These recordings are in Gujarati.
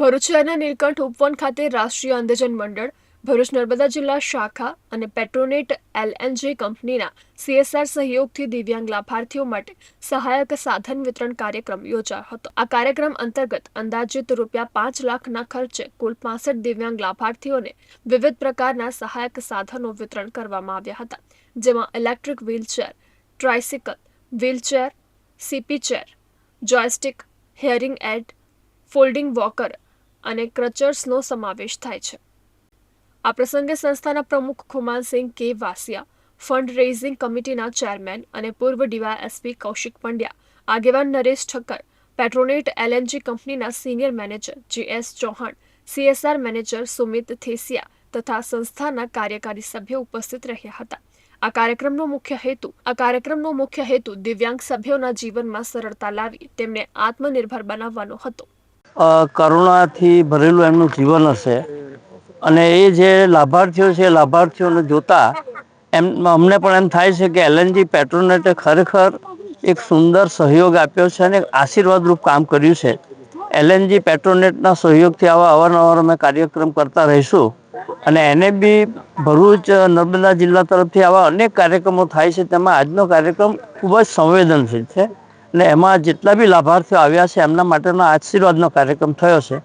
ભરૂચિયાના નીલકંઠ ઉપવન ખાતે રાષ્ટ્રીય અંધજન મંડળ, ભરૂચ નર્મદા જિલ્લા શાખા અને પેટ્રોનેટ એલએનજી કંપનીના સીએસઆર સહયોગથી દિવ્યાંગ લાભાર્થીઓ માટે સહાયક સાધન વિતરણ કાર્યક્રમ યોજાયો હતો. આ કાર્યક્રમ અંતર્ગત અંદાજિત રૂપિયા પાંચ લાખના ખર્ચે કુલ પાસઠ દિવ્યાંગ લાભાર્થીઓને વિવિધ પ્રકારના સહાયક સાધનો વિતરણ કરવામાં આવ્યા હતા, જેમાં electric wheelchair tricycle wheelchair, CP chair, joystick hearing aid, folding walker અને ક્રચર્સનો સમાવેશ થાય છે. આ પ્રસંગે સંસ્થાના પ્રમુખ Khumansinh K Vasiya fund raising કમિટીના ચેરમેન અને પૂર્વ ડીવાયએસપી કૌશિક પંડ્યા, આગેવાન નરેશ ઠક્કર પેટ્રોનેટ એલએનજી કંપનીના senior manager G S Chauhan CSR manager Sumit Thesia તથા સંસ્થાના કાર્યકારી સભ્યો ઉપસ્થિત રહ્યા હતા. આ કાર્યક્રમનો મુખ્ય હેતુ, આ કાર્યક્રમનો મુખ્ય હેતુ દિવ્યાંગ સભ્યોના જીવનમાં સરળતા લાવી તેમને આત્મનિર્ભર બનાવવાનો હતો. કરુણાથી ભરેલું એમનું જીવન હશે. અને એ જે લાભાર્થીઓ છે લાભાર્થીઓને જોતા એમ, અમને પણ એમ થાય છે કે એલએનજી પેટ્રોનેટે ખરેખર એક સુંદર સહયોગ આપ્યો છે અને આશીર્વાદરૂપ કામ કર્યું છે. એલએનજી પેટ્રોનેટના સહયોગથી આવા અવારનવાર અમે કાર્યક્રમ કરતા રહીશું. અને એને બી ભરૂચ, નર્મદા જિલ્લા તરફથી આવા અનેક કાર્યક્રમો થાય છે. તેમાં આજનો કાર્યક્રમ ખૂબ જ સંવેદનશીલ છે. અને એમાં જેટલા બી લાભાર્થીઓ આવ્યા છે, એમના માટેનો આશીર્વાદનો કાર્યક્રમ થયો છે.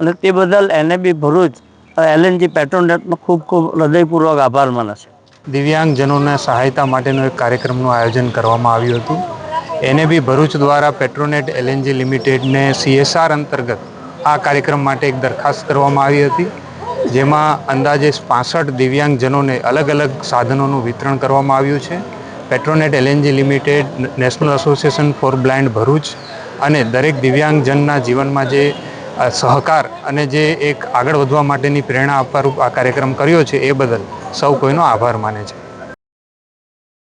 અને તે બદલ એને બી ભરૂચ એલએનજી પેટ્રોનેટનો ખૂબ ખૂબ હૃદયપૂર્વક આભાર માને છે દિવ્યાંગજનોને સહાયતા માટેનું એક કાર્યક્રમનું આયોજન કરવામાં આવ્યું હતું. એને બી ભરૂચ દ્વારા પેટ્રોનેટ એલએનજી લિમિટેડને સીએસઆર અંતર્ગત આ કાર્યક્રમ માટે એક દરખાસ્ત કરવામાં આવી હતી, જેમાં અંદાજે પાસઠ દિવ્યાંગજનોને અલગ અલગ સાધનોનું વિતરણ કરવામાં આવ્યું છે. Petronet LNG limited national association for blind Bharuch અને દરેક દિવ્યાંગજનના જીવનમાં જે સહકાર અને જે એક આગળ વધવા માટેની પ્રેરણા આપવા આ કાર્યક્રમ કર્યો છે એ બદલ સૌ કોઈનો આભાર માને છે.